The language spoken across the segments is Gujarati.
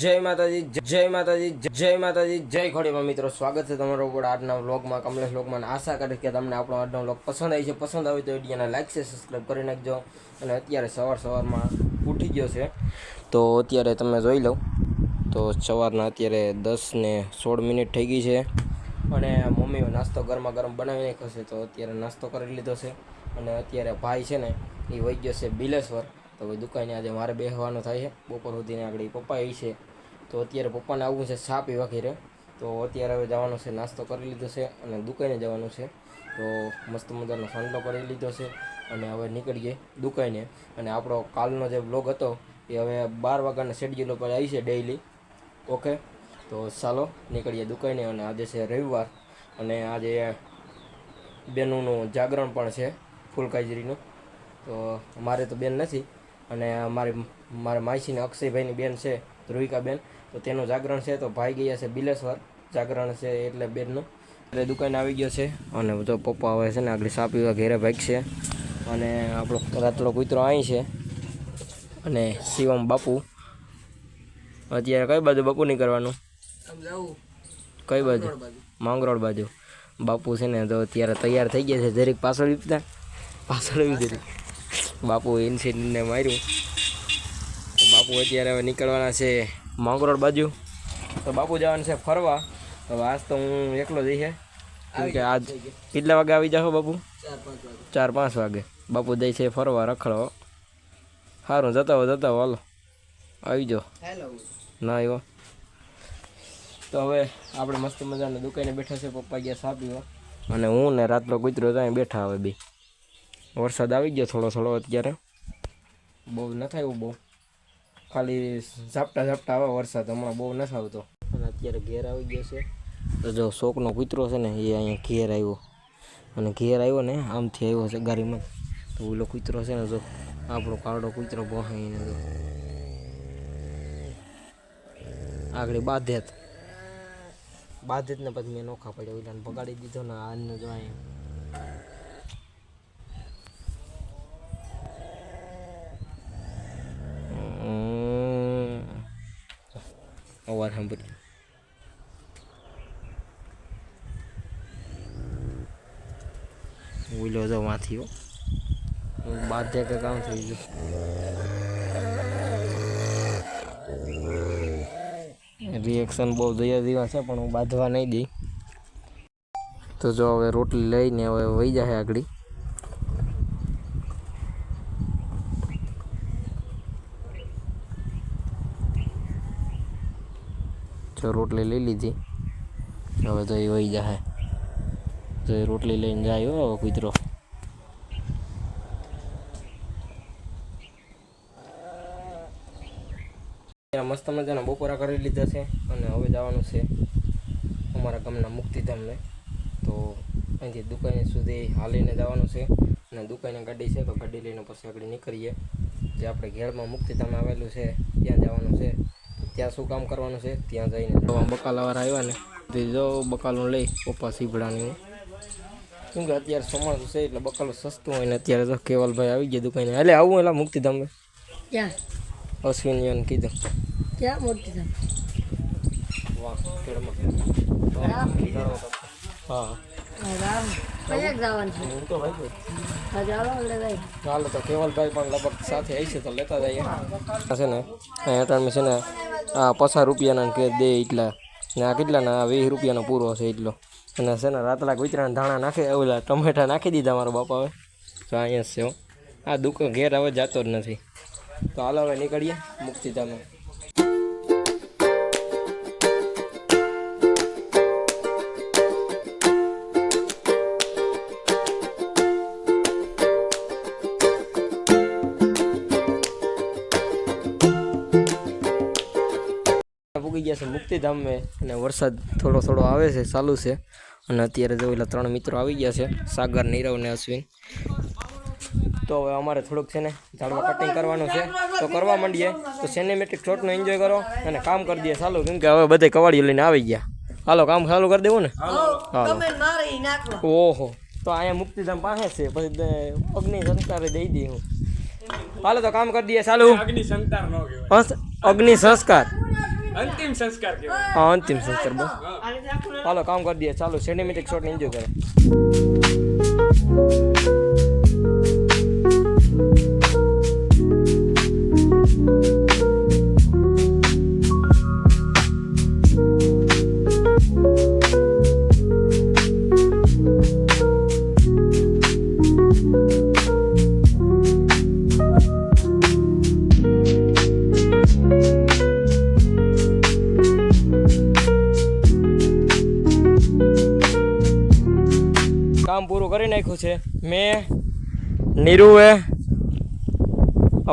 જય માતાજી જય માતાજી જય માતાજી, જય ખોડીમાં મિત્રો. સ્વાગત છે તમારો ઉપર આજના વ્લોગમાં, કમલેશ વ્લોગમાં. આશા કરે કે તમને આપણો આજનો વ્લોગ પસંદ આવી છે. પસંદ આવે તો વિડીયોને લાઈક છે સબસ્ક્રાઈબ કરી નાખજો. અને અત્યારે સવાર સવારમાં ઉઠી ગયો છે. તો અત્યારે તમે જોઈ લો. તો સવારના અત્યારે દસ ને સોળ મિનિટ થઈ ગઈ છે. અને મમ્મીઓ નાસ્તો ગરમા ગરમ બનાવી નાખ્યો છે. તો અત્યારે નાસ્તો કરી લીધો છે. અને અત્યારે ભાઈ છે ને, એ વહી ગયો છે બિલેશ્વર. તો દુકાને આજે મારે બેસવાનું થાય છે. બપોર સુધીને આગળ પપ્પા એ છે. તો અત્યારે પપ્પાને આવવું છે સાપી પીવા ઘેરે. તો અત્યારે હવે જવાનું છે નાસ્તો કરી લીધો છે અને દુકાને જવાનું છે. તો મસ્ત મજાનો સાંડલો કરી લીધો છે અને હવે નીકળીએ દુકાને. અને આપણો કાલનો જે બ્લોગ હતો એ હવે બાર વાગ્યાના શેડ્યુલ ઉપર આવી છે ડેઈલી ઓકે તો ચાલો નીકળીએ દુકાને અને આજે છે રવિવાર. અને આજે બેનોનું જાગરણ પણ છે ફૂલકાજરીનું. તો મારે તો બેન નથી. અને મારી મારા માસીને અક્ષયભાઈની બેન છે ધ્રુવિકા બેન તો તેનું જાગરણ છે તો ભાઈ ગયા છે બિલેશ્વર. જાગરણ છે એટલે બેનનું. એટલે દુકાને આવી ગયો છે અને જો પપ્પા હવે છે ને આગળ સાપીવા ઘેરે ભાગ છે. અને આપણો રાતલો કૂતરો અહીં છે. અને શિવમ બાપુ. અત્યારે કઈ બાજુ બાપુ નહીં કરવાનું કઈ બાજુ? માંગરોળ બાજુ. બાપુ છે ને તો અત્યારે તૈયાર થઈ ગયા છે. જરીક પાછળ વિપતા. પાછળ આવી જરીક. બાપુ ઇન્સિડન્ટને માર્યું. બાપુ અત્યારે હવે નીકળવાના છે માંગરોળ બાજુ. તો બાપુ જવાનું છે ફરવા. તો આજ તો હું એકલો જઈ કેમ કે આજ કેટલા વાગે આવી જાઓ બાપુ? ચાર પાંચ વાગે. બાપુ જાય છે ફરવા રખડો. સારું જતા હો જતા હો હાલો. આવી જાઓ. ના આવ્યો તો હવે આપણે મસ્ત મજાને દુકાને બેઠા છે પપ્પા ગયા સાપીઓ અને હું ને રાતનો કૂતરો ત્યાં બેઠા હવે બી. વરસાદ આવી ગયો થોડો થોડો અત્યારે. બહુ ન થાય બહુ. ખાલી ઝાપટા ઝાપટા આવે, વરસાદ હમણાં બહુ નથી આવતો. અને અત્યારે ઘેર આવી ગયો છે. તો જો શોકનો કૂતરો છે ને, એ અહીંયા ઘેર આવ્યો. અને ઘેર આવ્યો ને, આમથી આવ્યો છે ગાડીમાં. તો ઓલો કૂતરો છે ને, જો આપણો કાળો કૂતરો બહાઈને જો. આગળ બાધેત. બાધેત ને પછી મેં નોખા પડ્યો ઓલાને બગાડી દીધો ને આને જો અહીંયા. અવાજ સાંભળ્યો ઉલો જો માંથી હો બાધ્ય કે કામ થઈ ગયું રિએક્શન બહુ દયા દીવા છે, પણ હું બાંધવા નહીં દઈ. તો જો હવે રોટલી લઈને હવે વહી જાય આગળ. જો રોટલી લઈ લીધી. હવે તો એ વહી જાય તો એ રોટલી લઈને જાય હો કૂતરો. મસ્ત મજાના બપોરા કરી લીધા છે અને હવે જવાનું છે અમારા ગામના મુક્તિધામને. તો અહીંથી દુકાને સુધી હાલીને જવાનું છે અને દુકાને ગાડી છે તો ગાડી લઈને પછી આગળ નીકળીએ. જે આપણે ઘેરમાં મુક્તિધામ આવેલું છે, ત્યાં જવાનું છે. ત્યાં શું કામ કરવાનું છે? ત્યાં જઈને. બકાલાવાર આવ્યા ને તે જો બકાલું લઈ પપ્પા સીભડાની કેમ કે અત્યારે ચોમાસું છે એટલે બકાલું સસ્તું હોય ને અત્યારે તો કેવલભાઈ આવી ગયા દુકાને. એટલે આવું એલા મુક્તિધામ ક્યાં? અશ્વિનીઓને કીધું. ક્યાં કેળમાં. હા. ચાલો એટલે તો કેવલભાઈ પણ લગભગ સાથે આવી છે તો લેતા જઈએ. છે ને અહીંયા અટાણમાં છે ને આ પચાસ રૂપિયાના કે દે એટલા. ને આ કેટલાના? વીસ રૂપિયાનો પૂરો છે એટલો. અને છે ને રાતલા કુતરાના ધાણા નાખે ઓલા ટમેટા નાખી દીધા મારો બાપા તો અહીંયા છે. આ દુકાન ઘેર હવે જતો જ નથી. તો હાલો હવે નીકળીએ મુક્તિધામ પૂગી ગયા છે મુક્તિધામ અને વરસાદ થોડો થોડો આવે છે ચાલુ છે. અને અત્યારે જો એટલે ત્રણ મિત્રો આવી ગયા છે સાગર નીરવ ને અશ્વિન. તો હવે અમારે થોડુંક છે ને ઝાડમાં કટિંગ કરવાનું છે. તો કરવા માંડીએ તો સિનેમેટિક શોટનો એન્જોય કરો અને કામ કરી દઈએ. ચાલુ કેમ કે હવે બધે કવાડીઓ લઈને આવી ગયા. હાલો કામ ચાલુ કરી દેવું ને? હાલો. ઓહો તો અહીંયા મુક્તિધામ પાસે છે. પછી અગ્નિ સંસ્કાર દઈ દઈએ હું. હાલો તો કામ કરી દઈએ. ચાલુ. અગ્નિ હસ, અગ્નિ સંસ્કાર. અંતિમ સંસ્કાર કહેવાય. હા અંતિમ સંસ્કાર બસ. ચાલો કામ કરી દઈએ. ચાલો સિનેમેટિક શોટ એન્જોય કરે નાખ્યું છે. મેં નીરુએ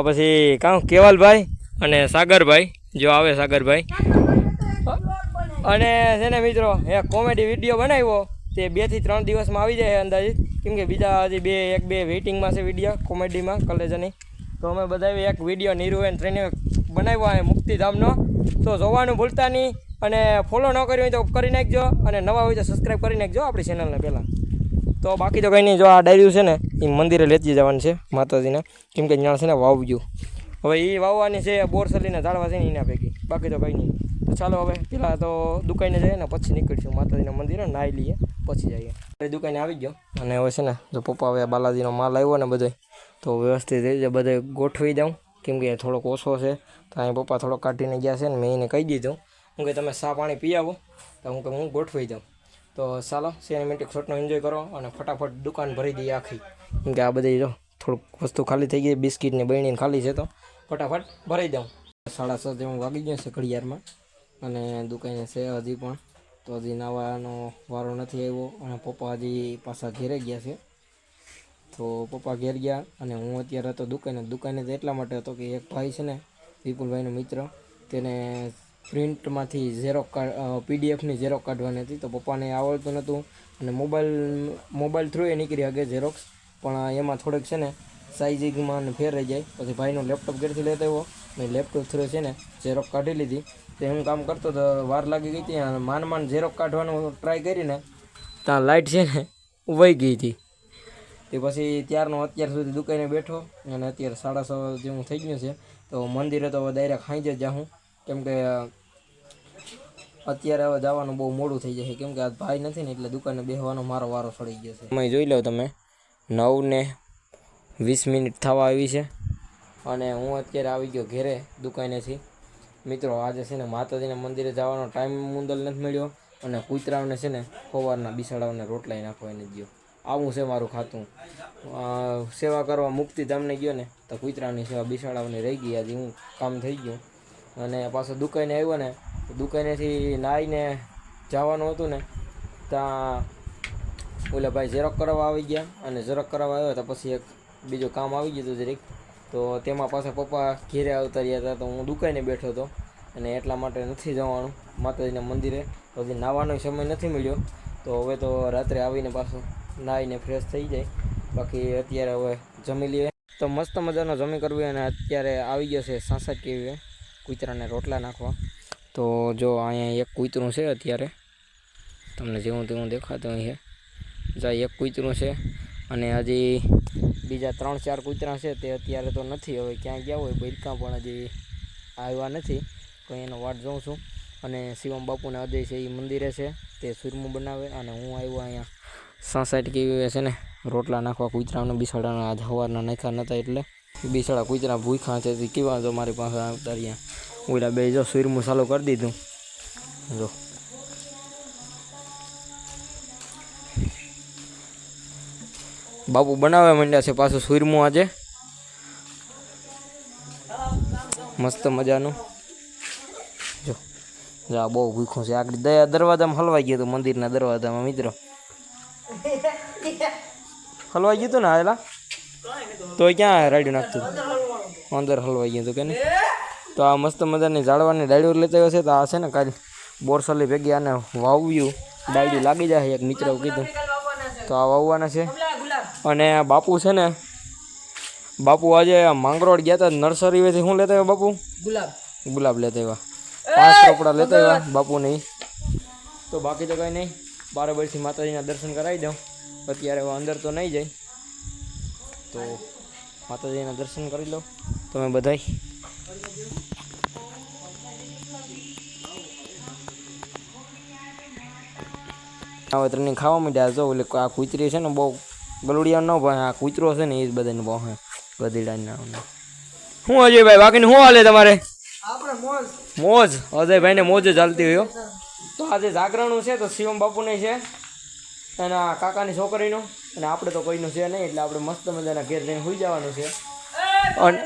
પછી કાં કેવલભાઈ અને સાગરભાઈ, જો આવે સાગરભાઈ. અને છે ને મિત્રો એ કોમેડી વીડિયો બનાવ્યો. તે બેથી ત્રણ દિવસમાં આવી જાય અંદાજિત. કેમ કે બીજા હજી બે, એક બે વેઇટિંગમાં છે વીડિયો, કોમેડીમાં, કલેજની. તો અમે બધા એક વીડિયો નીરુએ ટ્રેને બનાવ્યો છે મુક્તિધામનો. તો જોવાનું ભૂલતા નહીં અને ફોલો ન કર્યું હોય તો કરી નાખજો અને નવા હોય તો સબસ્ક્રાઈબ કરી નાખજો આપણી ચેનલને પહેલાં. તો બાકી તો કંઈ નહીં, જો આ ડાયરી છે ને, એ મંદિરે લેતી જવાની છે માતાજીને. કેમ કે જ્ઞાન છે ને વાવજો. હવે એ વાવવાની છે, બોરસલીને ઝાડવા છે ને એના પૈકી બાકી તો કંઈ નહીં. તો ચાલો હવે, પેલા તો દુકાને જઈએ ને, પછી નીકળીશું માતાજીના મંદિરે, નાહી લઈએ, પછી જઈએ. એટલે દુકાને આવી ગયો. અને હવે છે ને, જો પપ્પા હવે બાલાજીનો માલ આવ્યો ને બધો તો વ્યવસ્થિત રીતે બધે ગોઠવી દઉં. કેમ કે થોડોક ઓછો છે, તો અહીં પપ્પા થોડોક કાઢીને ગયા છે ને, મેં એને કહી દીધું. હું કે તમે સા પાણી પી આવો તો હું કે હું ગોઠવી દઉં. તો ચાલો સિનેમેટિક શોટનો એન્જોય કરો અને ફટાફટ દુકાન ભરી દઈએ આખી. કેમ કે આ બધી જો, થોડુંક વસ્તુ ખાલી થઈ ગઈ બિસ્કિટની બહેણીને ખાલી છે તો. ફટાફટ ભરાઈ દઉં. સાડા સાત જેવું વાગી ગયો છે ઘડિયાળમાં. અને દુકાને છે હજી પણ. તો હજી નાવાનો વારો નથી આવ્યો અને પપ્પા હજી પાછા ઘેરે ગયા છે. તો પપ્પા ઘેર ગયા અને હું અત્યારે હતો દુકાને. દુકાને તો એટલા માટે હતો કે એક ભાઈ છે ને વિપુલભાઈનો મિત્ર, તેને પ્રિન્ટમાંથી ઝેરો પીડીએફની ઝેરોક કાઢવાની હતી. તો પપ્પાને આવડતું નહોતું. અને મોબાઈલ મોબાઈલ થ્રુ એ નીકળી શકે ઝેરોક્સ. પણ એમાં થોડેક છે ને સાઇઝિંગમાં ને ફેર રહી જાય. પછી ભાઈનો લેપટોપ ઘેરથી લેતો આવ્યો. મેં લેપટોપ થ્રુ છે ને, ઝેરોક કાઢી લીધી. તો હું કામ કરતો તો વાર લાગી ગઈ હતી. અને માન માન ઝેરોક કાઢવાનું ટ્રાય કરીને ત્યાં લાઇટ છે ને વહી ગઈ હતી. તે પછી ત્યારનો અત્યાર સુધી દુકાને બેઠો. અને અત્યારે સાડા છ જેવું થઈ ગયું છે. તો મંદિરે તો ડાયરેક્ટ ખાઈ જ જાઉં. કેમ કે અત્યારે હવે જવાનું બહુ મોડું થઈ જશે. કેમ કે આ ભાઈ નથી ને એટલે દુકાને બેહવાનો મારો વારો સડી ગયો છે. તમે જોઈ લો તમે નવ ને વીસ મિનિટ થવા આવી છે. અને હું અત્યારે આવી ગયો ઘેરે દુકાનેથી. મિત્રો, આજે છે ને માતાજીના મંદિરે જવાનો ટાઈમ મુંદલ નથી મળ્યો અને કૂતરાઓને છે ને ખોવારના બિસાડાઓને રોટલાઈ નાખવા એને ગયો. આવું છે મારું ખાતું. સેવા કરવા મુક્તિધામને ગયો ને તો કૂતરાની સેવા બિસાડાઓની રહી ગઈ. આજે હું કામ થઈ ગયું. અને પાછો દુકાને આવ્યો ને દુકાનેથી નાહીને જવાનું હતું ને, ત્યાં ઓલા ભાઈ ઝેરોક કરવા આવી ગયા અને ઝેરોક કરવા આવ્યો તો પછી એક બીજું કામ આવી ગયું હતું જરીક, તો તેમાં પાછા પપ્પા ઘેરે આવતા રહ્યા હતા, તો હું દુકાને બેઠો હતો અને એટલા માટે નથી જવાનું. માતાજીના મંદિરે પછી નાવાનો સમય નથી મળ્યો, તો હવે તો રાત્રે આવીને પાછું નાહીને ફ્રેશ થઈ જાય. બાકી અત્યારે હવે જમી લઈએ. તો મસ્ત મજાનો જમી કરવી અને અત્યારે આવી ગયો છે સાંસદ કેવી કૂતરાને રોટલા નાખવા. તો જો અહીંયા એક કૂતરું છે અત્યારે. તમને જેવું તેવું દેખાતું અહીં છે. જા, એક કૂતરું છે અને હજી બીજા ત્રણ ચાર કૂતરા છે તે અત્યારે તો નથી. હવે ક્યાં ગયા હોય બૈરકા પણ હજી આવ્યા નથી. તો એનો વાટ જોઉં છું. અને શિવમ બાપુને અજય છે એ મંદિરે છે. તે સુરમું બનાવે અને હું આવ્યો અહીંયા સાસઠ કેવી છે ને, રોટલા નાખવા કૂતરાને બિસાડાના આજ સવારના નાખ્યા નહોતા એટલે. બિસાડા કૂતરા ભૂખ્યા છે કેવા જો મારી પાસે આવતા ઓલા બે જો સુરમું ચાલુ કરી દીધું. જો. બાપુ બનાવવા માંડ્યા છે પાછું સુરમું આજે. મસ્ત મજાનું. જો. જા, બહુ ભૂખું છે. આગળ દયા દરવાજામાં હલવાઈ ગયું હતું મંદિરના દરવાજામાં, મિત્રો. હલવાઈ ગયું હતું ને આવેલા તો ક્યાં રાડ્યું નાખતું? અંદર હલવાઈ ગયું હતું કે નહીં? તો આ મસ્ત મજાની ઝાડવાની ડાળીઓ લેતા આવ્યો છે. તો આ છે ને કાલે બોરસલી ભેગી આને વાવ્યું. ડાયડી લાગી જાય એક મિત્ર કીધું. તો આ વાવવાના છે. અને આ બાપુ છે ને બાપુ આજે આ માંગરોળ ગયા હતા નર્સરીથી શું લેતા આવ્યા બાપુ? ગુલાબ. ગુલાબ લેતા આવ્યા. પાંચ કપડા લેતા આવ્યા બાપુ નહીં તો બાકી તો કંઈ નહીં. બારોબરથી માતાજીના દર્શન કરાવી દઉં. અત્યારે અંદર તો નહીં જાય. તો માતાજીના દર્શન કરી લો. તમે બધાય. આવતરને ખાવા માંડ્યા. જો એટલે આ કૂતરી છે ને, બહુ ગલુડિયા ન ભાઈ આ કૂતરો છે ને, એ જ બધાને બહુ હે ગધેડાના શું અજયભાઈ? બાકીનું શું હાલે તમારે? મોજ. અજયભાઈ ને મોજ ચાલતી હોય તો આજે જાગરણું છે, તો શિવમ બાપુને છે. અને કાકાની છોકરીનું. અને આપણે તો કોઈનું છે નહીં એટલે આપણે મસ્ત મજાના ઘેર જઈને હોઈ જવાનું છે. અને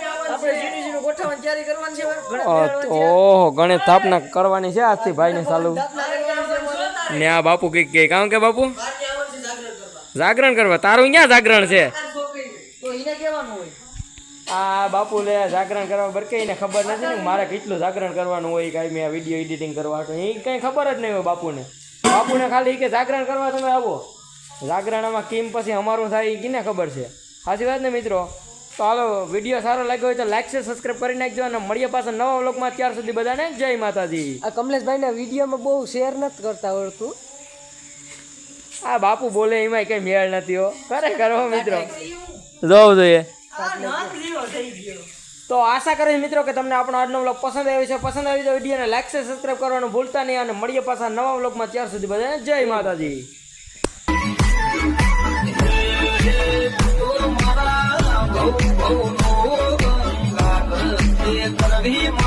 ઓહો ગણેશ સ્થાપના કરવાની છે આજથી ભાઈને ચાલુ ને આ બાપુ કંઈક કે કામ કે બાપુ? જાગરણ કરવા. તારું ક્યાં જાગરણ છે? આ બાપુ લે જાગરણ કરવા બરકે એને ખબર નથી ને મારે કેટલું જાગરણ કરવાનું હોય કાંઈ મેં વીડિયો એડિટિંગ કરવા તો એ કંઈ ખબર જ નહીં હોય બાપુને. બાપુને ખાલી કે જાગરણ કરવા તમે આવો. જાગરણમાં કેમ પછી અમારું થાય એ કીને ખબર છે? સાચી વાત ને મિત્રો? તો હાલો વીડિયો સારો લાગ્યો હોય તો લાઈક છે સબસ્ક્રાઈબ કરી નાખજો અને મળીએ પાછા નવા વ્લોગમાં ત્યાર સુધી બધાને જય માતાજી. આ કમલેશભાઈને વિડીયોમાં બહુ શેર નથી કરતા આવડતું આ બાપુ બોલે એમાં કઈ મેળ નથી હો. ખરેખર હો મિત્રો. જોવું જોઈએ. તો આશા કરીશ મિત્રો કે તમને આપણો આજનો વ્લોગ પસંદ આવ્યો છે પસંદ આવી તો વિડીયોને લાઈક છે સબસ્ક્રાઈબ કરવાનું ભૂલતા નહીં અને મળીએ પાછા નવા વ્લોગમાં ત્યાર સુધી બધાને જય માતાજી. કરવી